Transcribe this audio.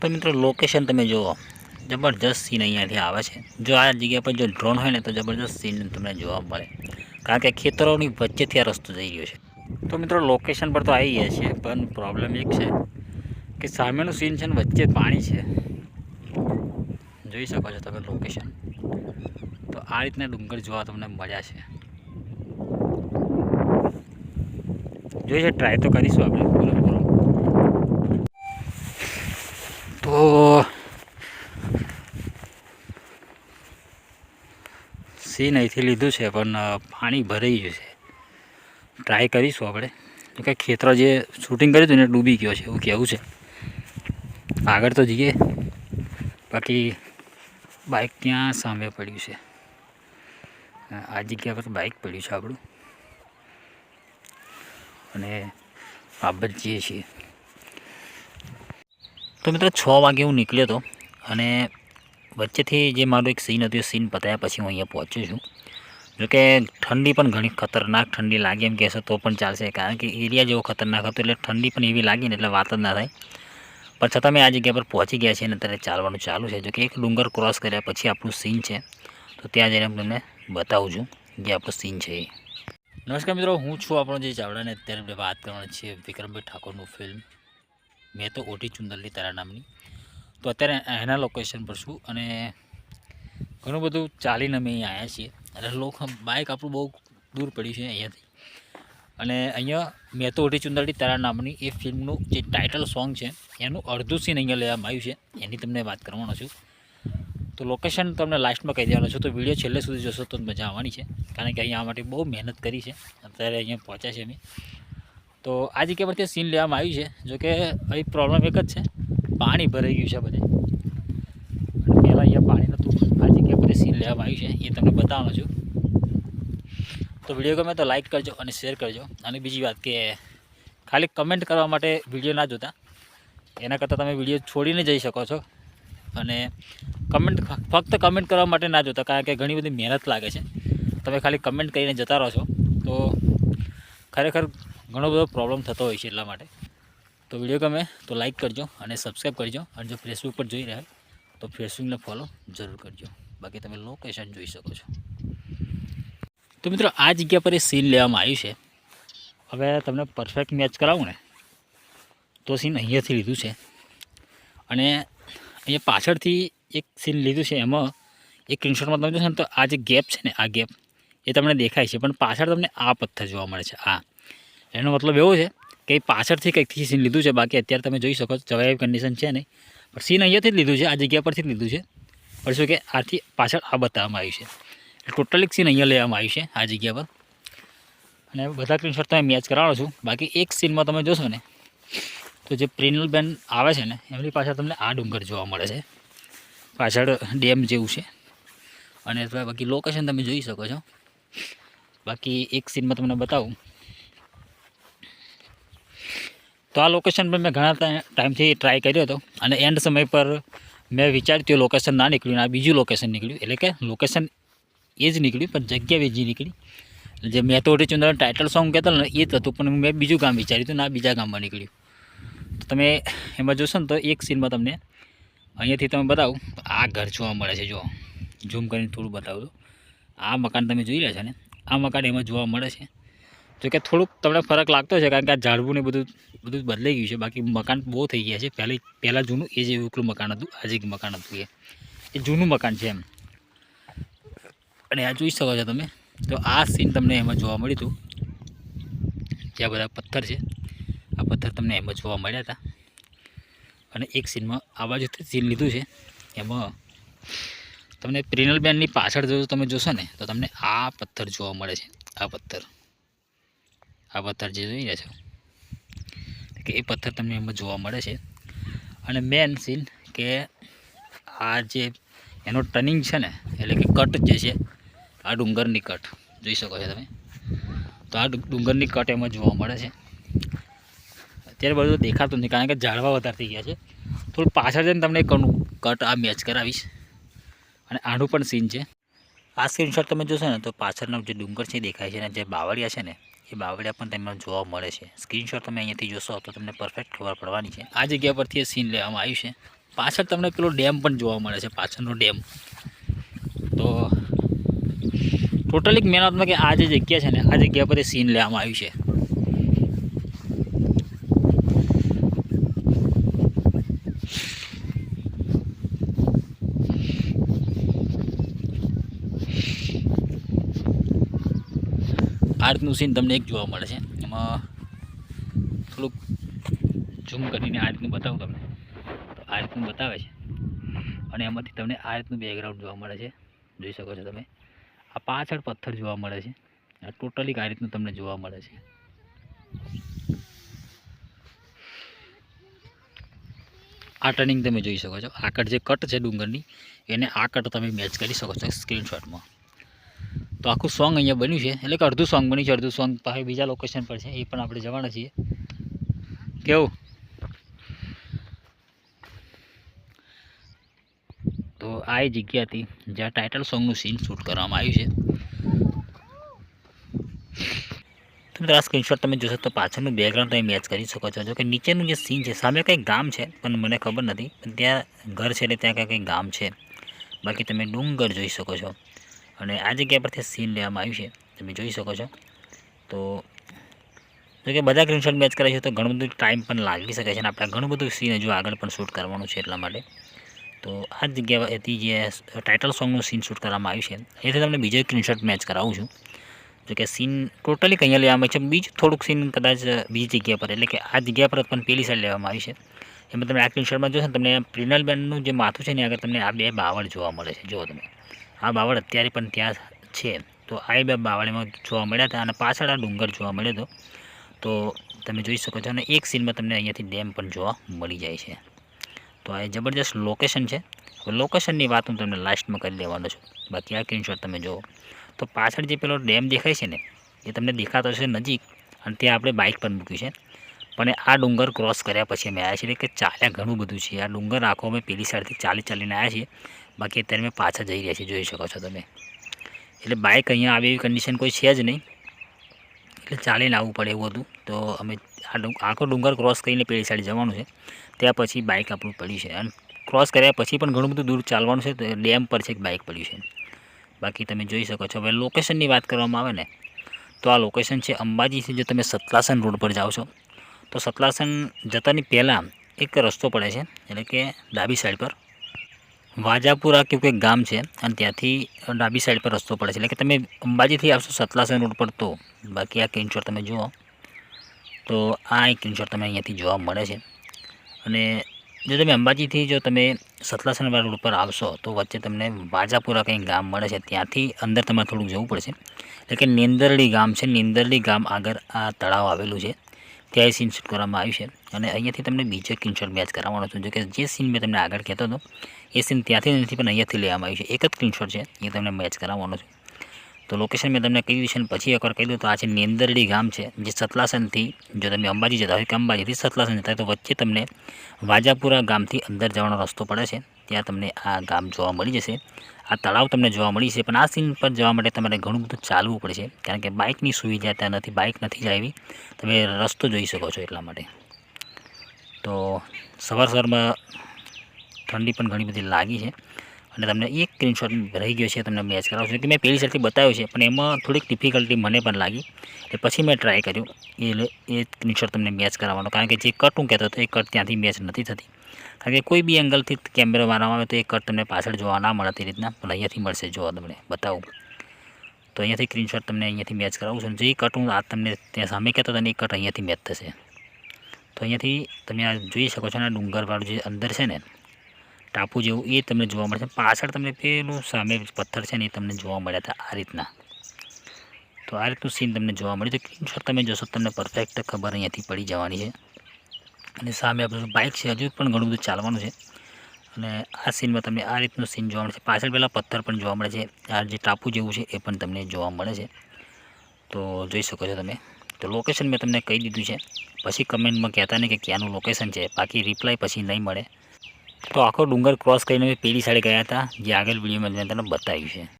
તો મિત્રો લોકેશન તમે જુઓ. જબરજસ્ત સીન અહીંયાથી આવે છે. જો આ જગ્યા પર જો ડ્રોન હોય ને, તો જબરજસ્ત સીન તમને જોવા મળે. કારણ કે ખેતરોની વચ્ચેથી આ રસ્તો જઈ રહ્યો છે. તો મિત્રો લોકેશન પર તો આવી ગયા છીએ, પણ પ્રોબ્લેમ એક છે કે સામેનું સીન છે ને, વચ્ચે પાણી છે. જોઈ શકો છો તમે લોકેશન તો આ રીતના ડુંગર જોવા તમને મજા છે. જોઈ છે ટ્રાય તો કરીશું આપણે. પૂરો પૂરો તો સીન અહીંથી લીધું છે, પણ પાણી ભરાઈ ગયું છે. ટ્રાય કરીશું આપણે. કે ખેતરો જે શૂટિંગ કર્યું હતું ને ડૂબી ગયો છે, એવું કહેવું છે. આગળ તો જઈએ. બાકી બાઇક ત્યાં સામે પડ્યું છે. આ જગ્યા પર બાઇક પડ્યું છે આપણું. અને આપણે જઈએ છીએ. તો મિત્રો, છ વાગે હું નીકળ્યો હતો અને વચ્ચેથી જે મારું એક સીન હતું, એ સીન પતાયા પછી હું અહીંયા પહોંચ્યો છું. જોકે ઠંડી પણ ઘણી ખતરનાક ઠંડી લાગે એમ કહેશો તો પણ ચાલશે, કારણ કે એરિયા જેવો ખતરનાક હતો એટલે ઠંડી પણ એવી લાગી ને એટલે વાત જ ના થાય. પણ છતાં મેં આ જગ્યા પર પહોંચી ગયા છે અને અત્યારે ચાલવાનું ચાલુ છે. જોકે એક ડુંગર ક્રોસ કર્યા પછી આપણું સીન છે. તો ત્યાં જઈને હું તમને બતાવું છું જે આપણું સીન છે એ. નમસ્કાર મિત્રો, હું છું આપણો જે ચાવડાને અત્યારે વાત કરવાની છે વિક્રમભાઈ ઠાકોરનું ફિલ્મ મેં તો ઓઢી ચુંદરલી તારા નામની. તો અત્યારે એના લોકેશન પર છું અને ઘણું બધું ચાલીને અમે અહીં આવ્યા છીએ. અને લોકો બાઇક આપણું બહુ દૂર પડ્યું છે અહીંયાથી. અને અહીંયા મેં તો ઓઢી ચુંદરલી તારા નામની એ ફિલ્મનું જે ટાઇટલ સોંગ છે, એનું અડધું સીન અહીંયા લેવામાં આવ્યું છે. એની તમને વાત કરવાનો છું. તો લોકેશન તમને લાસ્ટમાં કહી દેવાનો છું. તો વીડિયો છેલ્લે સુધી જોશો તો મજા આવવાની છે. કારણ કે અહીંયા આ માટે બહુ મહેનત કરી છે. અત્યારે અહીંયા પહોંચ્યા છે અમે. તો આ જગ્યા પરથી સીન લેવામાં આવ્યું છે જોકે અહીં પ્રોબ્લેમ એક જ છે. પાણી ભરાઈ ગયું છે બધે. પહેલાં અહીંયા પાણી નહોતું આ જગ્યા પરથી સીન લેવામાં આવ્યું છે, એ તમને બતાવવાનો છું. તો વીડિયો ગમે તો લાઈક કરજો અને શેર કરજો. અને બીજી વાત કે, ખાલી કમેન્ટ કરવા માટે વીડિયો ના જોતા. એના કરતાં તમે વીડિયો છોડીને જઈ શકો છો. અને કમેન્ટ ફક્ત કમેન્ટ કરવા માટે ના જોતા, કારણ કે ઘણી બધી મહેનત લાગે છે. તમે ખાલી કમેન્ટ કરીને જતા રહો છો. તો ખરેખર ઘણો બધો પ્રોબ્લેમ થતો હોય છે એટલા માટે. તો વીડિયો ગમે તો લાઈક કરજો અને સબસ્ક્રાઈબ કરજો. અને જો ફેસબુક પર જોઈ રહ્યા તો ફેસબુકને ફોલો જરૂર કરજો. બાકી તમે લોકેશન જોઈ શકો છો. તો મિત્રો, આ જગ્યા પર એ સીન લેવામાં આવ્યું છે. હવે તમને પરફેક્ટ મેચ કરાવું ને, તો સીન અહીંયાથી લીધું છે. અને અહીંયા પાછળથી એક સીન લીધું છે. એમાં એક સ્ક્રીનશોટમાં તમે જોશો ને, તો આ જે ગેપ છે ને, આ ગેપ એ તમને દેખાય છે. પણ પાછળ તમને આ પથ્થર જોવા મળે છે. આ. એનો મતલબ એવો છે કે પાછળથી કંઈકથી સીન લીધું છે, બાકી અત્યારે તમે જોઈ શકો છો જવાય કન્ડિશન છે નહીં. પણ સીન અહીંયાથી જ લીધું છે, આ જગ્યા પરથી જ લીધું છે. પણ શું કે આથી પાછળ આ બતાવવામાં આવ્યું છે. ટોટલી સીન અહીંયા લેવામાં આવ્યું છે, આ જગ્યા પર. અને બધા સ્ક્રીનશોટ તમે મેચ કરાવો છું. બાકી એક સીનમાં તમે જોશો ને, તો જે પ્રિનલ બેન આવે છે ને, એમની પાછળ તમને આ ડુંગર જોવા મળે છે. પાછળ ડેમ જેવું છે. અને બાકી લોકેશન તમે જોઈ શકો છો. બાકી એક સીનમાં તમને બતાવું. તો આ લોકેશન પર મેં ઘણા ટાઈમથી ટ્રાય કર્યો હતો. અને એન્ડ સમય પર મેં વિચાર્યું હતું લોકેશન ના નીકળ્યું આ બીજું લોકેશન નીકળ્યું. એટલે કે લોકેશન એ જ નીકળ્યું, પણ જગ્યા બીજી નીકળી. જે મેં તો ઓટી ચુંદર ટાઇટલ સોંગ કહેતો ને એ જ હતું, પણ મેં બીજું ગામ વિચાર્યું હતું ને આ બીજા ગામમાં નીકળ્યું. તો તમે એમાં જોશો ને તો એક સીનમાં તમને અહીંયાથી તમે બતાવું. આ ઘર જોવા મળે છે જો ઝૂમ કરીને થોડું બતાવું આ મકાન તમે જોઈ રહ્યા છો ને? આ મકાન એમાં જોવા મળે છે. જો કે થોડુંક તમને ફરક લાગતો છે કારણ કે આ ઝાડવું ને બધું બધું બદલાઈ ગયું છે. બાકી મકાન બહુ થઈ ગયા છે. પહેલાં પહેલાં જૂનું એ જ એકલું મકાન હતું. આજે એક મકાન હતું એ. જૂનું મકાન છે એમ. અને આ જોઈ શકો છો તમે. તો આ સીન તમને એમાં જોવા મળ્યું હતું. ત્યાં બધા પથ્થર છે. આ પથ્થર તમને એમાં જોવા મળ્યા હતા. અને એક સીનમાં આ બાજુથી સીન લીધું છે. એમાં તમને પ્રિનલબેનની પાછળ જો તમે જોશો ને, તો તમને આ પથ્થર જોવા મળે છે. આ પથ્થર. આ પથ્થર જે જોઈ રહ્યા છો? કે એ પથ્થર તમને એમાં જોવા મળે છે. અને મેન સીન કે આ જે એનો ટર્નિંગ છે ને, એટલે કે કટ જે છે, આ ડુંગરની કટ જોઈ શકો છો તમે. તો આ ડુંગરની કટ એમાં જોવા મળે છે. અત્યારે બધું દેખાતું નથી કારણ કે ઝાડવા વધારે થઈ ગયા છે. થોડું પાછળ જઈને તમને કણું કટ આ મેચ કરાવીશ. અને આનું પણ સીન છે. આ સ્ક્રીનશોટ તમે જોશો ને, તો પાછળનો જે ડુંગર છે દેખાય છે, અને જે બાવળિયા છે ને એ બાવળિયા પણ તમને જોવા મળે છે. સ્ક્રીનશોટ તમે અહીંયાથી જોશો તો તમને પરફેક્ટ ખબર પડવાની છે. આ જગ્યા પરથી એ સીન લેવામાં આવ્યું છે. પાછળ તમને પેલો ડેમ પણ જોવા મળે છે, પાછળનો ડેમ. તો ટોટલી મહેનતમાં કે આ જે જગ્યા છે ને, આ જગ્યા પર સીન લેવામાં આવ્યું છે. આ રીતનું સીન તમને એક જોવા મળે છે. એમાં થોડુંક ઝૂમ કરીને આ રીતનું બતાવું તમને. તો આ રીતનું બતાવે છે. અને એમાંથી તમને આ રીતનું બેકગ્રાઉન્ડ જોવા મળે છે. જોઈ શકો છો તમે. આ પાછળ પથ્થર જોવા મળે છે. આ ટોટલી આ રીતનું તમને જોવા મળે છે. આ ટર્નિંગ તમે જોઈ શકો છો. આ કટ જે કટ છે ડુંગરની, એને આ કટ તમે મેચ કરી શકો છો સ્ક્રીનશોટમાં તો આખું સોંગ અહીંયા બન્યું છે. એટલે કે અડધું સોંગ બન્યું છે, અડધું સોંગ પાસે બીજા લોકેશન પર છે. એ પણ આપણે જવાના છીએ. કેવું? તો આ એ જગ્યા હતી જ્યાં ટાઇટલ સોંગનું સીન શૂટ કરવામાં આવ્યું છે. મિત્રો, આ સ્ક્રીનશોટ તમે જોશો તો પાછળનું બેકગ્રાઉન્ડ તમે મેચ કરી શકો છો. જો કે નીચેનું જે સીન છે, સામે કંઈક ગામ છે, પણ મને ખબર નથી. પણ ત્યાં ઘર છે એટલે ત્યાં કંઈક કંઈક ગામ છે. બાકી તમે ડુંગર જોઈ શકો છો. અને આ જગ્યા પરથી સીન લેવામાં આવ્યું છે. તમે જોઈ શકો છો. તો જો કે બધા સ્ક્રીનશોટ મેચ કરે છે તો ઘણું બધું ટાઈમ પણ લાગી શકે છે અને આપણે ઘણું બધું સીન હજુ આગળ પણ શૂટ કરવાનું છે એટલા માટે. તો આ જ જગ્યા હતી જે ટાઇટલ સોંગનું સીન શૂટ કરવામાં આવ્યું છે. એથી તમને બીજો સ્ક્રીનશોટ મેચ કરાવું છું. જો કે સીન ટોટલી અહીંયા લેવામાં છે. બીજું થોડુંક સીન કદાચ બીજી જગ્યા પર, એટલે કે આ જગ્યા પર પણ પેલી સાઈડ લેવામાં આવી છે. એમાં તમે આ સ્ક્રીનશોટમાં જોશો તમને પ્રિનલ બેનનું જે માથું છે ને આગળ તમને આ બે બાવળ જોવા મળે છે. જો તમે. આ બાવળ અત્યારે પણ ત્યાં છે. તો આ બે બાવળીમાં જોવા મળ્યા હતા અને પાછળ આ ડુંગર જોવા મળ્યો હતો. તો તમે જોઈ શકો છો અને એક સીનમાં તમને અહીંયાથી ડેમ પણ જોવા મળી જાય છે. તો આ જબરજસ્ત લોકેશન છે. હવે લોકેશનની વાત હું તમને લાસ્ટમાં કરી લેવાનો છું. બાકી આ સ્ક્રીનશોટ તમે જુઓ. તો પાછળ જે પેલો ડેમ દેખાય છે ને, એ તમને દેખાતો છે નજીક અને ત્યાં આપણે બાઇક પણ મૂક્યું છે. પણ આ ડુંગર ક્રોસ કર્યા પછી અમે આવ્યા છીએ કે ચાલ્યા ઘણું બધું છે. આ ડુંગર આખો અમે પેલી સાઈડથી ચાલી ચાલીને આવ્યા છીએ. બાકી અત્યારે મેં પાછા જઈ રહ્યા છીએ, જોઈ શકો છો તમે. એટલે બાઇક અહીંયા આવે એવી કન્ડિશન કોઈ છે જ નહીં. એટલે ચાલીને આવવું પડે એવું હતું. તો અમે આખો ડુંગર ક્રોસ કરીને પેલી સાઈડ જવાનું છે. ત્યાં પછી બાઇક આપણું પડ્યું છે. અને ક્રોસ કર્યા પછી પણ ઘણું બધું દૂર ચાલવાનું છે, તો ડેમ પર છે એક બાઇક પડ્યું છે. બાકી તમે જોઈ શકો છો. હવે લોકેશનની વાત કરવામાં આવે ને, તો આ લોકેશન છે અંબાજીથી જો તમે સતલાસન રોડ પર જાઓ છો, તો સતલાસન જતાની પહેલાં એક રસ્તો પડે છે, એટલે કે ડાબી સાઈડ પર. વાજાપુરા કે કંઈક ગામ છે અને ત્યાંથી ડાબી સાઈડ પર રસ્તો પડે છે. એટલે કે તમે અંબાજીથી આવશો સતલાસન રોડ પર તો બાકી આ સ્ક્રીનશોટ તમે જુઓ. તો આ સ્ક્રીનશોટ તમે અહીંયાથી જોવા મળે છે. અને જો તમે અંબાજીથી જો તમે સતલાસનવાળા રોડ પર આવશો તો વચ્ચે તમને વાજાપુરા કંઈક ગામ મળે છે. ત્યાંથી અંદર તમારે થોડુંક જવું પડશે. એટલે કે નિંદરડી ગામ છે. નિંદરડી ગામ આગળ આ તળાવ આવેલું છે. ત્યાં સીન શૂટ કરવામાં આવ્યું છે? અને અહીંયાથી તમને બીજો સ્ક્રીનશોટ મેચ કરાવવાનો છું. જો કે જે સીન મેં તમને આગળ કહેતો હતો, એ સીન ત્યાંથી નથી પણ અહીંયાથી લેવામાં આવ્યું છે. એક જ સ્ક્રીનશોટ છે, એ તમને મેચ કરાવવાનો છે. તો લોકેશન મેં તમને કહી દીધું છે પછી એકવાર કહી દઉં તો આ છે નેંદરડી ગામ છે, જે સતલાસનથી, જો તમે અંબાજી જતા હોય, કે અંબાજીથી સતલાસન જતા હોય, તો વચ્ચે તમને વાજાપુરા ગામથી અંદર જવાનો રસ્તો પડે છે. ત્યાં તમને આ ગામ જોવા મળી જશે. આ તળાવ તમને જોવા મળી છે. પણ આ સીન પર જવા માટે તમારે ઘણું બધું ચાલવું પડશે. કારણ કે બાઇકની સુવિધા ત્યાં નથી, બાઇક નથી એવી તમે રસ્તો જોઈ શકો છો એટલા માટે. તો સવાર સવારમાં ઠંડી પણ ઘણી બધી લાગી છે. અને તમને એક સ્ક્રીનશોટ રહી ગયો છે, તમને મેચ કરાવું છું કે મેં પહેલી સાઈડથી બતાવ્યો છે, પણ એમાં થોડીક ડિફિકલ્ટી મને પણ લાગી. એટલે પછી મેં ટ્રાય કર્યું. એ એ સ્ક્રીનશોટ તમને મેચ કરાવવાનો. કારણ કે જે કટ હું કહેતો હતો, એ કટ ત્યાંથી મેચ નથી થતી. કારણ કે કોઈ બી એંગલથી કેમેરા મારવામાં આવે તો એ કટ તમને પાછળ જોવા ના મળે તે રીતના. પણ અહીંયાથી મળશે, જોવા તમને. બતાવું. તો અહીંયાથી સ્ક્રીનશોટ તમને અહીંયાથી મેચ કરાવું છું. જે કટ હું આ તમને ત્યાં સામે કહેતો હતો એ કટ અહીંયાથી મેચ થશે. તો અહીંયાથી તમે આ જોઈ શકો છો ને ડુંગરવાળું જે અંદર છે ને, ટાપુ જેવું, એ તમને જોવા મળશે પાછળ તમને પેલું સામે પથ્થર છે ને એ તમને જોવા મળ્યા હતા આ રીતના. તો આ રીતનું સીન તમને જોવા મળ્યું તો સ્ક્રીનશોટ તમે જોશો તમને પરફેક્ટ ખબર અહીંયાથી પડી જવાની છે. અને સામે આપણું બાઇક છે, હજુ પણ ઘણું બધું ચાલવાનું છે. અને આ સીનમાં તમને આ રીતનું સીન જોવા મળે છે. પાછળ પહેલાં પથ્થર પણ જોવા મળે છે. આ જે ટાપુ જેવું છે, એ પણ તમને જોવા મળે છે. તો જોઈ શકો છો તમે. તો લોકેશન મેં તમને કહી દીધું છે. પછી કમેન્ટમાં કહેતા નહીં કે ક્યાંનું લોકેશન છે. બાકી રિપ્લાય પછી નહીં મળે. તો આખો ડુંગર ક્રોસ કરીને અમે પેલી સાઈડે ગયા હતા, જે આગળ વિડીયોમાં તમને બતાવ્યું છે.